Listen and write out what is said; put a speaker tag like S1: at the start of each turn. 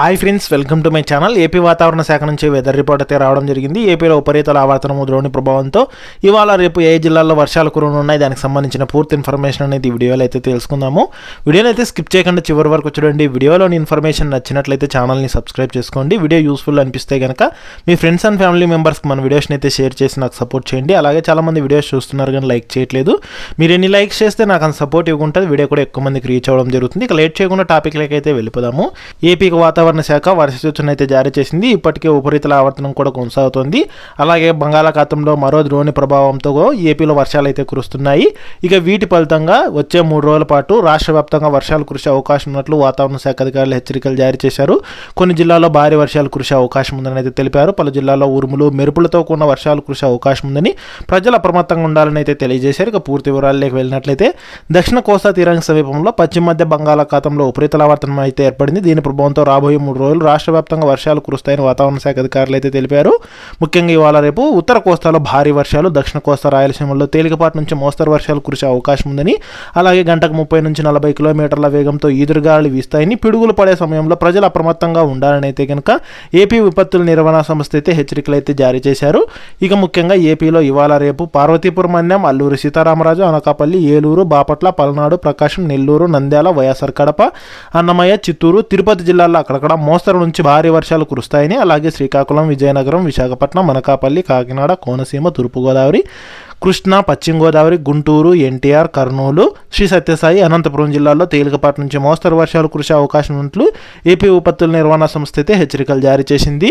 S1: Hi friends welcome to my channel. AP వాతావరణ శాఖ నుంచి వెదర్ రిపోర్ట్ అయితే రావడం జరిగింది. ఏపీలో ఉపరితల ఆవర్తనము ద్రోణి ప్రభావంతో ఇవాళ రేపు ఏ జిల్లాల్లో వర్షాలు కురనున్నాయి దానికి సంబంధించిన పూర్తి ఇన్ఫర్మేషన్ అనేది ఈ వీడియోలో అయితే తెలుసుకుందాము. వీడియోని అయితే స్కిప్ చేయకుండా చివరి వరకు చూడండి. వీడియోలోని ఇన్ఫర్మేషన్ నచ్చినట్లయితే ఛానల్ని సబ్స్క్రైబ్ చేసుకోండి. వీడియో యూస్ఫుల్ అనిపిస్తే కనుక మీ ఫ్రెండ్స్ అండ్ ఫ్యామిలీ మెంబర్స్కి మన వీడియోస్ని అయితే షేర్ చేసి నాకు సపోర్ట్ చేయండి. అలాగే చాలామంది వీడియోస్ చూస్తున్నారు కానీ లైక్ చేయట్లేదు. మీరు ఎన్ని లైక్స్ చేస్తే నాకు అంత సపోర్ట్ ఇవ్వకుంటుంది. వీడియో కూడా ఎక్కువ మందికి రీచ్ అవ్వడం జరుగుతుంది. ఇక లేట్ చేయకుండా టాపిక్లకి అయితే వెళ్ళిపోదాము. ఏపీకి వాతావరణం శాఖ వర్ష సూచన అయితే జారీ చేసింది. ఇప్పటికే ఉపరితల ఆవర్తనం కూడా కొనసాగుతోంది. అలాగే బంగాళాఖాతంలో మరో ద్రోణి ప్రభావంతో ఏపీలో వర్షాలు అయితే కురుస్తున్నాయి. ఇక వీటి ఫలితంగా వచ్చే మూడు రోజుల పాటు రాష్ట్ర వ్యాప్తంగా వర్షాలు కురిసే అవకాశం ఉన్నట్లు వాతావరణ శాఖ అధికారులు హెచ్చరికలు జారీ చేశారు. కొన్ని జిల్లాల్లో భారీ వర్షాలు కురిసే అవకాశం ఉందని అయితే తెలిపారు. పలు జిల్లాల్లో ఉరుములు మెరుపులతో కూడిన వర్షాలు కురిసే అవకాశం ఉందని ప్రజలు అప్రమత్తంగా ఉండాలని అయితే తెలియజేశారు. ఇక పూర్తి వివరాల్లోకి వెళ్ళినట్లయితే దక్షిణ కోస్తా తీరానికి సమీపంలో పశ్చిమ మధ్య బంగాళాఖాతంలో ఉపరితల ఆవర్తనం అయితే ఏర్పడింది. దీని ప్రభావంతో రాబోయే మూడు రోజులు రాష్ట్ర వ్యాప్తంగా వర్షాలు కురుస్తాయని వాతావరణ శాఖ అధికారులు అయితే తెలిపారు. ముఖ్యంగా ఇవాళ రేపు ఉత్తర కోస్తాలో భారీ వర్షాలు దక్షిణ కోస్తా రాయలసీమలో తేలికపాటి నుంచి మోస్తరు వర్షాలు కురిసే అవకాశం ఉందని అలాగే గంటకు ముప్పై నుంచి నలభై కిలోమీటర్ల వేగంతో ఈదురుగాలు వీస్తాయని పిడుగులు పడే సమయంలో ప్రజలు అప్రమత్తంగా ఉండాలని అయితే కనుక ఏపీ విపత్తుల నిర్వహణ సంస్థ అయితే హెచ్చరికలు అయితే జారీ చేశారు. ఇక ముఖ్యంగా ఏపీలో ఇవాళ రేపు పార్వతీపురం మన్యం అల్లూరి సీతారామరాజు అనకాపల్లి ఏలూరు బాపట్ల పల్నాడు ప్రకాశం నెల్లూరు నంద్యాల వైఎస్ఆర్ కడప అన్నమయ్య చిత్తూరు తిరుపతి జిల్లాల్లో అక్కడక్కడ మోస్తరు నుంచి భారీ వర్షాలు కురుస్తాయని అలాగే శ్రీకాకుళం విజయనగరం విశాఖపట్నం అనకాపల్లి కాకినాడ కోనసీమ తూర్పుగోదావరి కృష్ణా పశ్చిమ గోదావరి గుంటూరు ఎన్టీఆర్ కర్నూలు శ్రీ సత్యసాయి అనంతపురం జిల్లాల్లో తేలికపాటి నుంచి మోస్తరు వర్షాలు కురిసే అవకాశం ఉన్నట్లు ఏపీ విపత్తుల నిర్వహణ సంస్థ అయితే హెచ్చరికలు జారీ చేసింది.